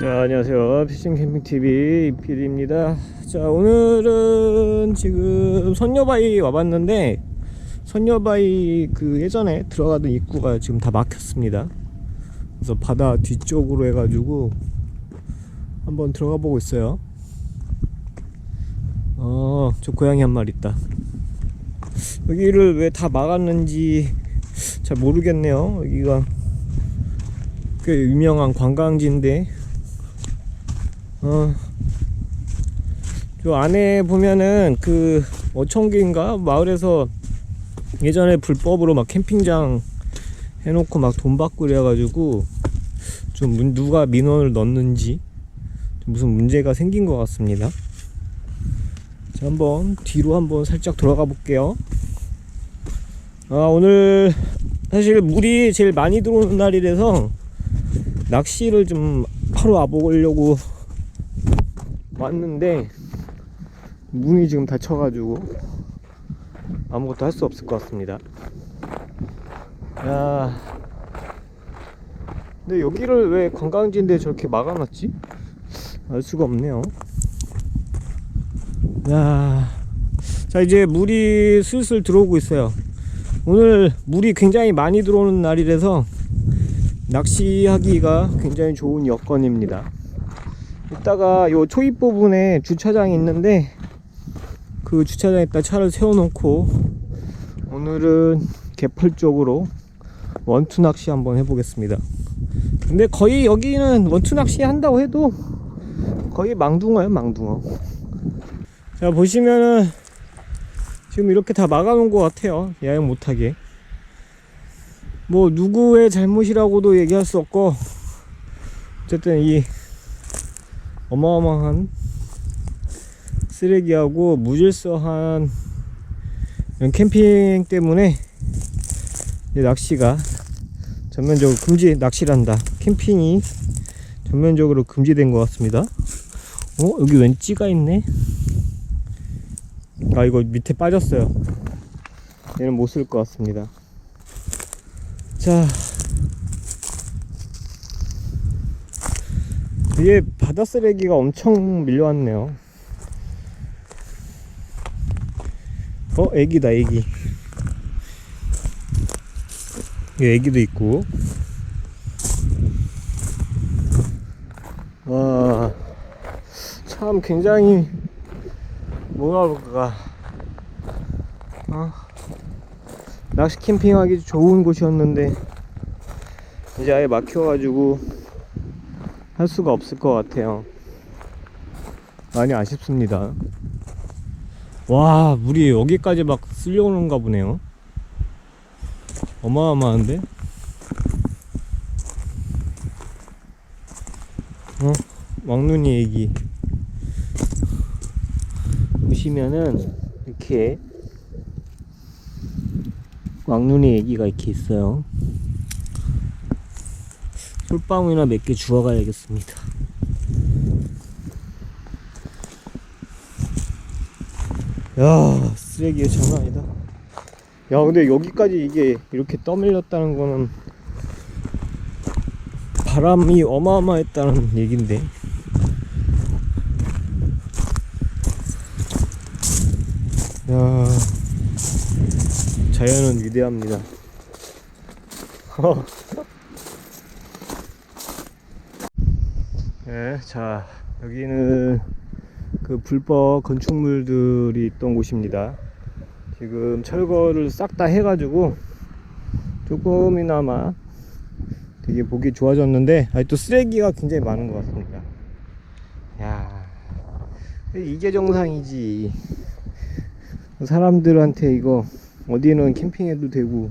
자 안녕하세요. 피싱 캠핑 TV PD입니다. 자 오늘은 지금 선녀바위 와봤는데 선녀바위 그 예전에 들어가던 입구가 지금 다 막혔습니다. 그래서 바다 뒤쪽으로 해가지고 한번 들어가 보고 있어요. 어 저 고양이 한 마리 있다. 여기를 왜 다 막았는지 잘 모르겠네요. 여기가 꽤 유명한 관광지인데. 어, 저 안에 보면은 그 어청기인가? 마을에서 예전에 불법으로 막 캠핑장 해놓고 막 돈 받고 그래가지고 좀 문- 누가 민원을 넣는지. 좀 무슨 문제가 생긴 것 같습니다. 자, 한번 뒤로 한번 살짝 돌아가 볼게요. 아, 오늘 사실 물이 제일 많이 들어오는 날이라서 낚시를 좀 하러 와보려고 왔는데 문이 지금 닫혀가지고 아무것도 할 수 없을 것 같습니다. 야, 근데 여기를 왜 관광지인데 저렇게 막아놨지? 알 수가 없네요. 야, 자 이제 물이 슬슬 들어오고 있어요. 오늘 물이 굉장히 많이 들어오는 날이라서 낚시하기가 굉장히 좋은 여건입니다. 이따가 요 초입 부분에 주차장이 있는데 그 주차장에다 차를 세워놓고 오늘은 개펄 쪽으로 원투 낚시 한번 해보겠습니다. 근데 거의 여기는 원투 낚시 한다고 해도 거의 망둥어예요, 망둥어. 자 보시면은 지금 이렇게 다 막아놓은 것 같아요. 야영 못하게. 뭐 누구의 잘못이라고도 얘기할 수 없고 어쨌든 이 어마어마한 쓰레기하고 무질서한 이런 캠핑 때문에 낚시가 전면적으로 금지 낚시란다 캠핑이 전면적으로 금지된 것 같습니다 어 여기 웬 찌가 있네 아 이거 밑에 빠졌어요 얘는 못 쓸 것 같습니다 자 이게 바다 쓰레기가 엄청 밀려왔네요. 어, 애기다, 애기. 이 애기도 있고. 와, 참 굉장히, 뭐라 그럴까. 어, 낚시 캠핑하기 좋은 곳이었는데, 이제 아예 막혀가지고, 할 수가 없을 것 같아요. 많이 아쉽습니다. 와, 물이 여기까지 막 쓸려오는가 보네요. 어마어마한데? 어, 왕눈이 애기. 보시면은, 이렇게, 왕눈이 애기가 이렇게 있어요. 솔방울이나 몇 개 주워 가야겠습니다. 야 쓰레기 장난 아니다. 야 근데 여기까지 이게 이렇게 떠밀렸다는 거는 바람이 어마어마했다는 얘긴데. 야 자연은 위대합니다. 네, 자 여기는 그 불법 건축물들이 있던 곳입니다. 지금 철거를 싹 다 해가지고 조금이나마 되게 보기 좋아졌는데 아직도 쓰레기가 굉장히 많은 것 같습니다. 야 이게 정상이지. 사람들한테 이거 어디는 캠핑해도 되고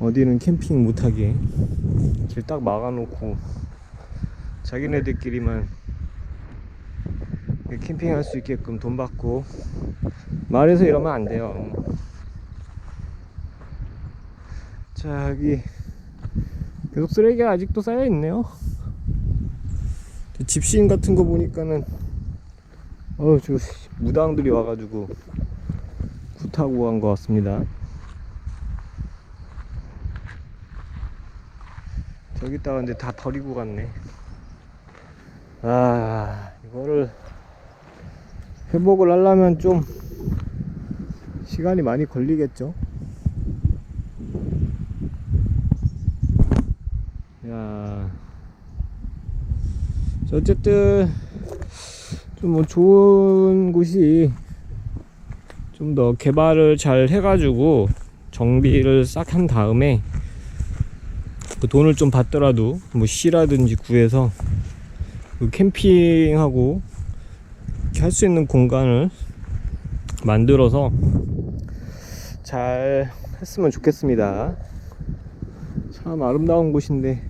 어디는 캠핑 못하게 길 딱 막아놓고 자기네들끼리만 캠핑할 수 있게끔 돈 받고 말해서 이러면 안 돼요. 자 여기 계속 쓰레기가 아직도 쌓여 있네요. 집신 같은 거 보니까는 어저 무당들이 와가지고 굿하고 간 것 같습니다. 저기다가 근데 다 버리고 갔네. 아 이거를 회복을 하려면 좀 시간이 많이 걸리겠죠. 야, 자, 어쨌든 좀 뭐 좋은 곳이 좀 더 개발을 잘 해가지고 정비를 싹 한 다음에 그 돈을 좀 받더라도 뭐 시라든지 구해서 그 캠핑하고 할 수 있는 공간을 만들어서 잘 했으면 좋겠습니다. 참 아름다운 곳인데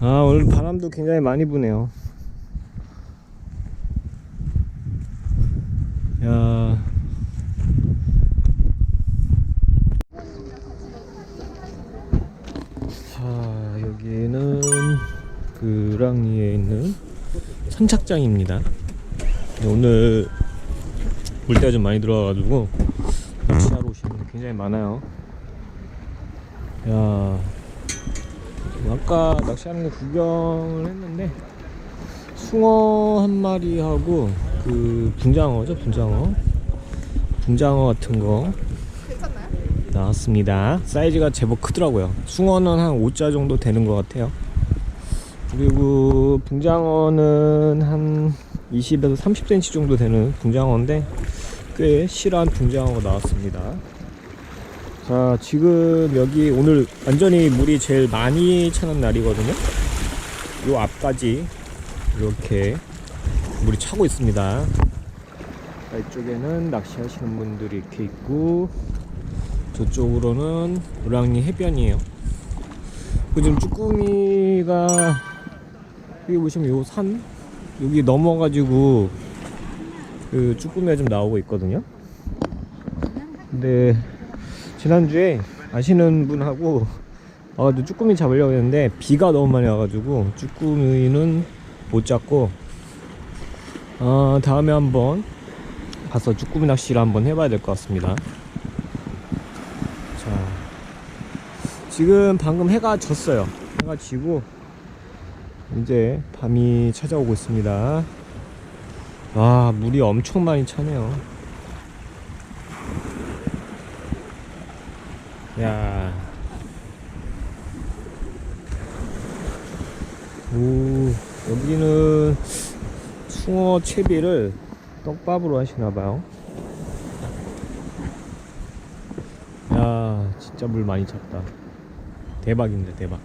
아 오늘 바람도 굉장히 많이 부네요. 야 자, 여기는 그랑리에 있는 선착장입니다. 네, 오늘 물때가 좀 많이 들어와가지고 낚시하러 오시는 분들 굉장히 많아요. 야, 아까 낚시하는 거 구경을 했는데 숭어 한 마리하고 그 분장어죠, 분장어. 분장어 같은 거 나왔습니다. 사이즈가 제법 크더라고요. 숭어는 한 5자 정도 되는 것 같아요. 그리고 붕장어는 한 20에서 30cm 정도 되는 붕장어인데 꽤 실한 붕장어가 나왔습니다. 자, 지금 여기 오늘 완전히 물이 제일 많이 차는 날이거든요. 요 앞까지 이렇게 물이 차고 있습니다. 자, 이쪽에는 낚시하시는 분들이 이렇게 있고 저쪽으로는 노랑리 해변이에요. 그 지금 쭈꾸미가 여기 보시면 요 산 여기 넘어가지고 그 쭈꾸미가 좀 나오고 있거든요. 근데 지난주에 아시는 분하고 와가지고 쭈꾸미 잡으려고 했는데 비가 너무 많이 와가지고 쭈꾸미는 못 잡고 어, 다음에 한번 가서 쭈꾸미 낚시를 한번 해봐야 될 것 같습니다. 자, 지금 방금 해가 졌어요. 해가 지고 이제 밤이 찾아오고 있습니다. 와, 물이 엄청 많이 차네요. 야. 오, 여기는 숭어 채비를 떡밥으로 하시나봐요. 야, 진짜 물 많이 찼다. 대박입니다, 대박.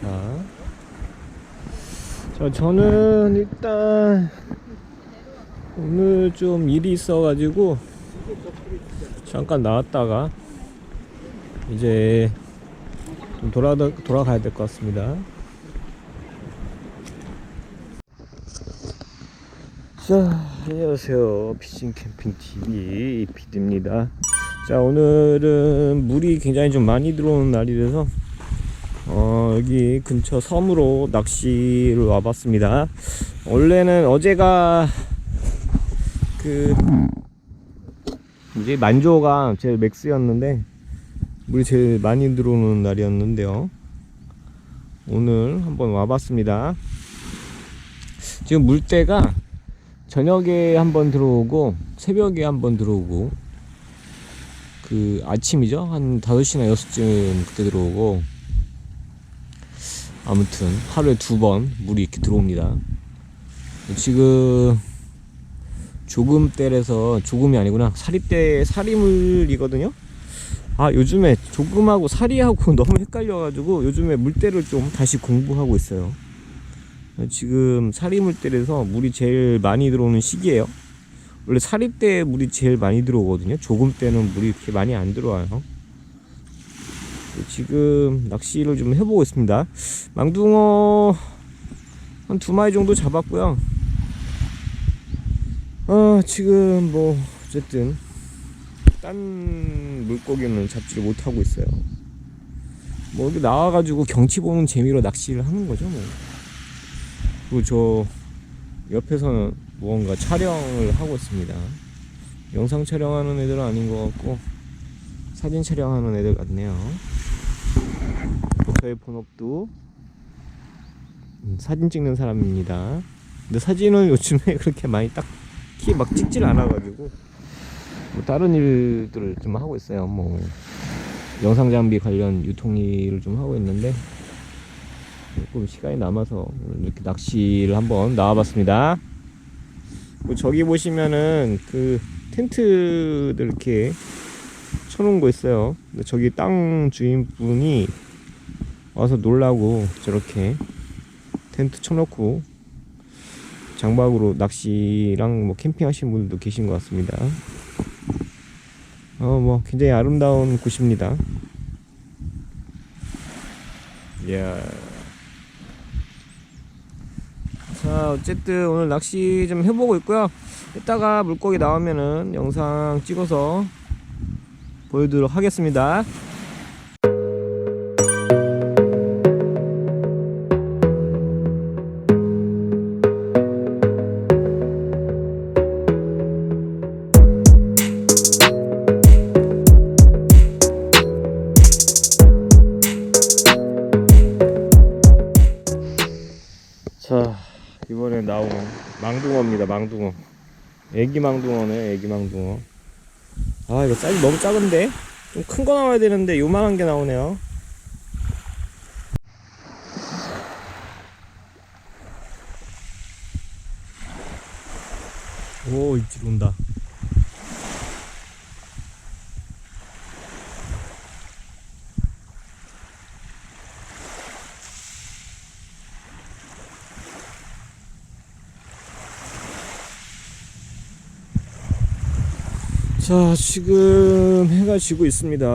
자. 자, 저는 일단 오늘 좀 일이 있어가지고 잠깐 나왔다가 이제 좀 돌아, 돌아가야 될 것 같습니다. 자, 안녕하세요. 피싱 캠핑 TV PD입니다. 자, 오늘은 물이 굉장히 좀 많이 들어오는 날이라서 어, 여기 근처 섬으로 낚시를 와봤습니다. 원래는 어제가 그 이제 만조가 제 맥스였는데 물이 제일 많이 들어오는 날이었는데요. 오늘 한번 와봤습니다. 지금 물때가 저녁에 한번 들어오고 새벽에 한번 들어오고 그 아침이죠 한 5시나 6시쯤 그때 들어오고 아무튼 하루에 두 번 물이 이렇게 들어옵니다 지금 조금때에서 조금이 아니구나 사리때 사리물이거든요 아 요즘에 조금하고 사리하고 너무 헷갈려 가지고 요즘에 물때를 좀 다시 공부하고 있어요 지금 사리물때에서 물이 제일 많이 들어오는 시기예요. 원래 사리 때 물이 제일 많이 들어오거든요. 조금 때는 물이 이렇게 많이 안 들어와요. 지금 낚시를 좀 해보고 있습니다. 망둥어 한 두 마리 정도 잡았고요. 어, 지금 뭐 어쨌든 딴 물고기는 잡지를 못하고 있어요. 뭐 여기 나와가지고 경치 보는 재미로 낚시를 하는 거죠 뭐. 그리고 저 옆에서는 무언가 촬영을 하고 있습니다. 영상 촬영하는 애들은 아닌 것 같고 사진 촬영하는 애들 같네요. 저의 본업도 음, 사진 찍는 사람입니다. 근데 사진은 요즘에 그렇게 많이 딱히 막 찍질 않아가지고 뭐 다른 일들을 좀 하고 있어요. 뭐 영상 장비 관련 유통 일을 좀 하고 있는데 조금 시간이 남아서 이렇게 낚시를 한번 나와봤습니다. 뭐 저기 보시면은 그 텐트들 이렇게 쳐놓은 거 있어요. 근데 저기 땅 주인분이 와서 놀라고 저렇게 텐트 쳐놓고 장박으로 낚시랑 뭐 캠핑 하시는 분들도 계신 것 같습니다. 어, 뭐 굉장히 아름다운 곳입니다. 이야. 자, 어쨌든 오늘 낚시 좀 해보고 있고요. 이따가 물고기 나오면은 영상 찍어서 보여드리도록 하겠습니다. 애기 망둥어네, 애기 망둥어. 아, 이거 사이즈 너무 작은데? 좀 큰 거 나와야 되는데 요만한 게 나오네요. 오, 입질 온다. 자, 지금 해가 지고 있습니다.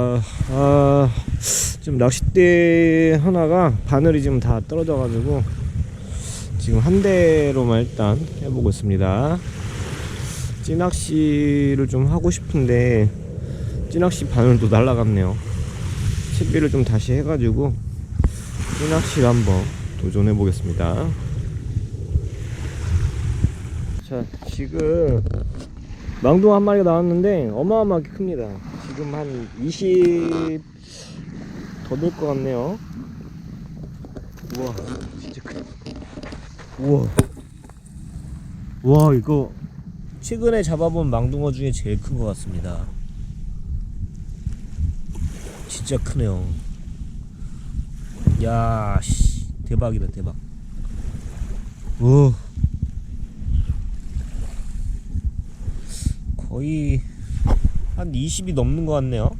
아, 지금 낚싯대 하나가 바늘이 지금 다 떨어져가지고 지금 한 대로만 일단 해보고 있습니다. 찌낚시를 좀 하고 싶은데 찌낚시 바늘도 날라갔네요. 채비를 좀 다시 해가지고 찌낚시를 한번 도전해 보겠습니다. 자, 지금 망둥어 한 마리가 나왔는데 어마어마하게 큽니다. 지금 한 20 더 될 것 같네요. 우와, 진짜 크다. 우와. 와, 이거 최근에 잡아본 망둥어 중에 제일 큰 것 같습니다. 진짜 크네요. 야, 씨, 대박이다, 대박. 오. 거의 한 20이 넘는 것 같네요.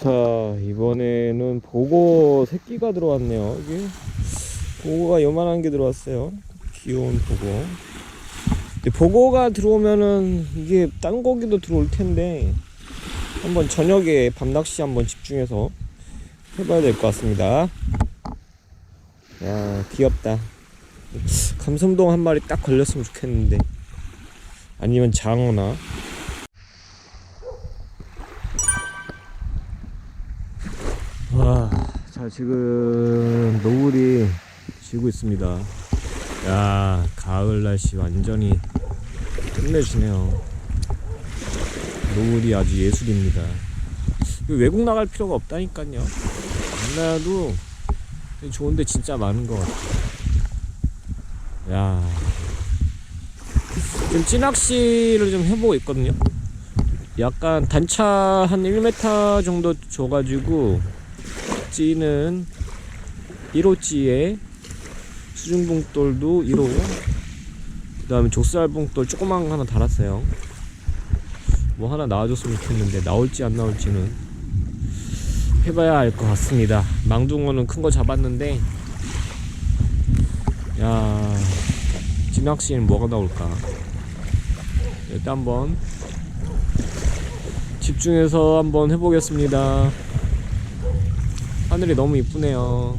자 이번에는 보고 새끼가 들어왔네요. 이게 보고가 요만한 게 들어왔어요. 귀여운 보고. 보고가 들어오면은 이게 딴 고기도 들어올 텐데 한번 저녁에 밤낚시 한번 집중해서 해봐야 될 것 같습니다. 야 귀엽다. 감성동 한 마리 딱 걸렸으면 좋겠는데 아니면 장어나 와, 자 지금 노을이 지고 있습니다. 야, 가을 날씨 완전히 끝내주네요. 노을이 아주 예술입니다. 외국 나갈 필요가 없다니까요. 안 나도 좋은데 진짜 많은 것 같아요. 야. 지금 찌낚시를 좀 해보고 있거든요. 약간 단차 한 1m 정도 줘가지고 찌는 1호찌에 수중봉돌도 1호 그 다음에 족살봉돌 조그만 거 하나 달았어요. 뭐 하나 나와줬으면 좋겠는데 나올지 안 나올지는 해봐야 알 것 같습니다. 망둥어는 큰 거 잡았는데. 야 진학시는 뭐가 나올까 일단 한번 집중해서 한번 해보겠습니다 하늘이 너무 이쁘네요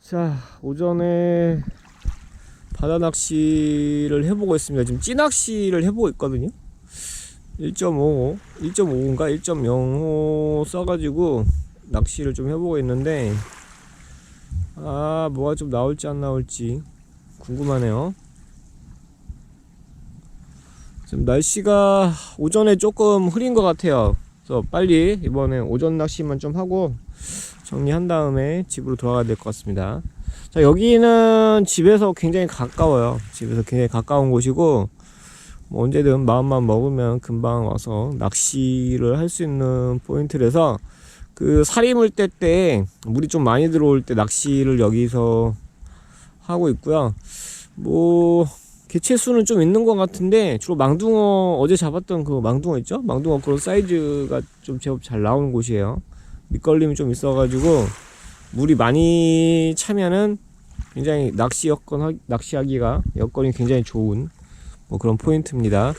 자 오전에 바다 낚시를 해보고 있습니다. 지금 찌낚시를 해보고 있거든요. 1.5, 1.5인가 1.05 써가지고 낚시를 좀 해보고 있는데 아 뭐가 좀 나올지 안 나올지 궁금하네요. 지금 날씨가 오전에 조금 흐린 것 같아요. 그래서 빨리 이번에 오전 낚시만 좀 하고 정리한 다음에 집으로 돌아가야 될 것 같습니다. 자, 여기는 집에서 굉장히 가까워요. 집에서 굉장히 가까운 곳이고, 뭐 언제든 마음만 먹으면 금방 와서 낚시를 할 수 있는 포인트라서, 그 사리물 때 때, 물이 좀 많이 들어올 때 낚시를 여기서 하고 있고요. 뭐, 개체 수는 좀 있는 것 같은데, 주로 망둥어, 어제 잡았던 그 망둥어 있죠? 망둥어 그런 사이즈가 좀 제법 잘 나오는 곳이에요. 밑걸림이 좀 있어가지고, 물이 많이 차면은 굉장히 낚시 여건 하- 낚시하기가 여건이 굉장히 좋은 뭐 그런 포인트입니다.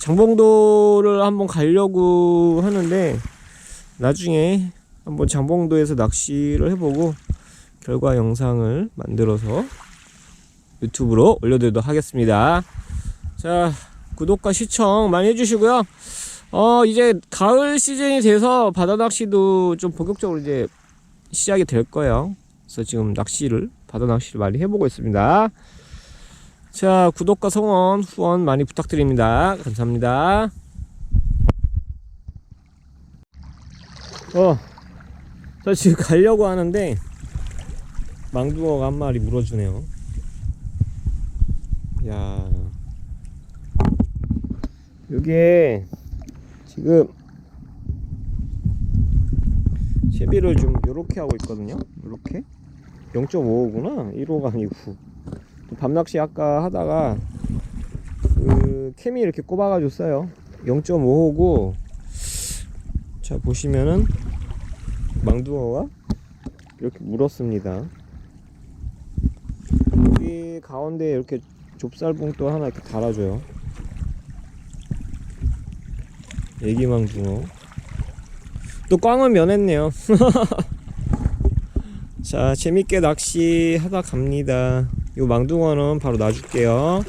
장봉도를 한번 가려고 하는데 나중에 한번 장봉도에서 낚시를 해보고 결과 영상을 만들어서 유튜브로 올려드리도록 하겠습니다. 자 구독과 시청 많이 해주시고요. 어 이제 가을 시즌이 돼서 바다 낚시도 좀 본격적으로 이제 시작이 될 거예요. 그래서 지금 낚시를 바다 낚시를 많이 해보고 있습니다. 자 구독과 성원 후원 많이 부탁드립니다. 감사합니다. 어, 저 지금 가려고 하는데 망둥어가 한 마리 물어주네요. 야, 여기에 지금 채비를 좀 요렇게 하고 있거든요. 요렇게. 0.55구나. 1호가 아니고. 또 밤낚시 아까 하다가 그 캠이 이렇게 꼽아가지고 써요. 0.55고 자 보시면은 망둥어가 이렇게 물었습니다 여기 가운데 이렇게 좁쌀봉도 하나 이렇게 달아줘요 애기망둥어 또 꽝은 면했네요. 자, 재밌게 낚시 하다 갑니다. 요 망둥어는 바로 놔줄게요.